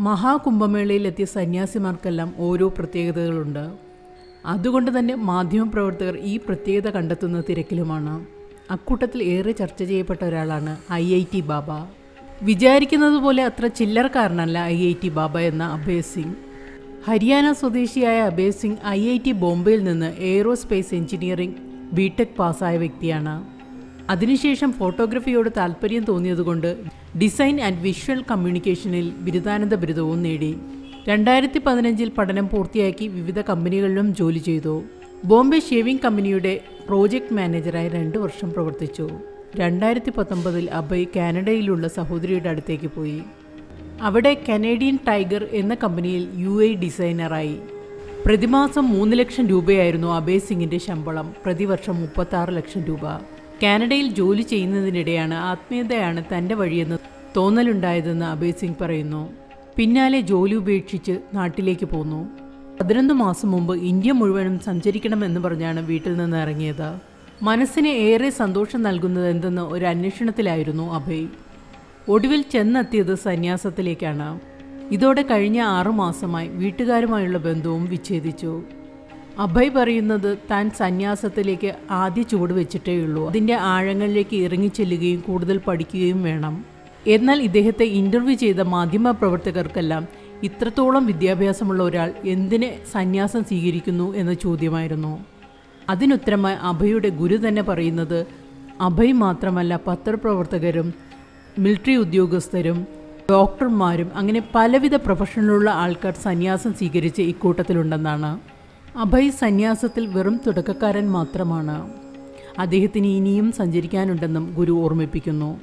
മഹാകുംഭമേളയിലെത്തിയ സന്യാസിമാർക്കെല്ലാം ഓരോ പ്രത്യേകതകളുണ്ട്. അതുകൊണ്ട് തന്നെ മാധ്യമപ്രവർത്തകർ ഈ പ്രത്യേകത കണ്ടെത്തുന്ന തിരക്കിലുമാണ്. അക്കൂട്ടത്തിൽ ഏറെ ചർച്ച ചെയ്യപ്പെട്ട ഒരാളാണ് ഐ ഐ ടി ബാബ. വിചാരിക്കുന്നത് പോലെ അത്ര ചില്ലറക്കാരനല്ല ഐ ഐ ടി ബാബ എന്ന അഭയ് സിംഗ്. ഹരിയാന സ്വദേശിയായ Abhay Singh I I T ബോംബെയിൽ നിന്ന് എയ്റോസ്പേസ് എഞ്ചിനീയറിംഗ് ബിടെക് പാസ്സായ വ്യക്തിയാണ്. അതിനുശേഷം ഫോട്ടോഗ്രഫിയോട് താല്പര്യം തോന്നിയതുകൊണ്ട് ഡിസൈൻ ആൻഡ് വിഷ്വൽ കമ്മ്യൂണിക്കേഷനിൽ ബിരുദാനന്ദ ബിരുദവും നേടി. രണ്ടായിരത്തി പതിനഞ്ചിൽ പഠനം പൂർത്തിയാക്കി വിവിധ കമ്പനികളിലും ജോലി ചെയ്തു. ബോംബെ ഷേവിംഗ് കമ്പനിയുടെ പ്രോജക്റ്റ് മാനേജറായി രണ്ട് വർഷം പ്രവർത്തിച്ചു. രണ്ടായിരത്തി പത്തൊമ്പതിൽ അഭയ് കാനഡയിലുള്ള സഹോദരിയുടെ അടുത്തേക്ക് പോയി. അവിടെ കനേഡിയൻ ടൈഗർ എന്ന കമ്പനിയിൽ യു ഐ ഡിസൈനറായി. പ്രതിമാസം മൂന്ന് ലക്ഷം രൂപയായിരുന്നു അഭയ് സിംഗിന്റെ ശമ്പളം. പ്രതിവർഷം മുപ്പത്തി ലക്ഷം രൂപ. കാനഡയിൽ ജോലി ചെയ്യുന്നതിനിടെയാണ് ആത്മീയതയാണ് തന്റെ വഴിയെന്ന് തോന്നലുണ്ടായതെന്ന് അഭയ് സിംഗ് പറയുന്നു. പിന്നാലെ ജോലി ഉപേക്ഷിച്ച് നാട്ടിലേക്ക് പോന്നു. പതിനൊന്ന് മാസം മുമ്പ് ഇന്ത്യ മുഴുവനും സഞ്ചരിക്കണമെന്ന് പറഞ്ഞാണ് വീട്ടിൽ നിന്ന് ഇറങ്ങിയത്. മനസ്സിന് ഏറെ സന്തോഷം നൽകുന്നത് എന്തെന്ന് ഒരു അന്വേഷണത്തിലായിരുന്നു അഭയ്. ഒടുവിൽ ചെന്നെത്തിയത് സന്യാസത്തിലേക്കാണ്. ഇതോടെ കഴിഞ്ഞ ആറുമാസമായി വീട്ടുകാരുമായുള്ള ബന്ധവും വിച്ഛേദിച്ചു. അഭയ് പറയുന്നത് താൻ സന്യാസത്തിലേക്ക് ആദ്യ ചുവട് വെച്ചിട്ടേയുള്ളൂ അതിന്റെ ആഴങ്ങളിലേക്ക് ഇറങ്ങിച്ചെല്ലുകയും കൂടുതൽ പഠിക്കുകയും വേണം. എന്നാൽ ഇദ്ദേഹത്തെ ഇന്റർവ്യൂ ചെയ്ത മാധ്യമ പ്രവർത്തകർക്കെല്ലാം ഇത്രത്തോളം വിദ്യാഭ്യാസമുള്ള ഒരാൾ എന്തിനെ സന്യാസം സ്വീകരിക്കുന്നു എന്ന ചോദ്യമായിരുന്നു. അതിനുത്തരമായി അഭയുടെ ഗുരു തന്നെ പറയുന്നത് അഭയ് മാത്രമല്ല പത്രപ്രവർത്തകരും മിലിറ്ററി ഉദ്യോഗസ്ഥരും ഡോക്ടർമാരും അങ്ങനെ പലവിധ പ്രൊഫഷനിലുള്ള ആൾക്കാർ സന്യാസം സ്വീകരിച്ച് ഇക്കൂട്ടത്തിലുണ്ടെന്നാണ്. അഭയ് സന്യാസത്തിൽ വെറും തുടക്കക്കാരൻ മാത്രമാണ്. അദ്ദേഹത്തിന് ഇനിയും സഞ്ചരിക്കാനുണ്ടെന്നും ഗുരു ഓർമ്മിപ്പിക്കുന്നു.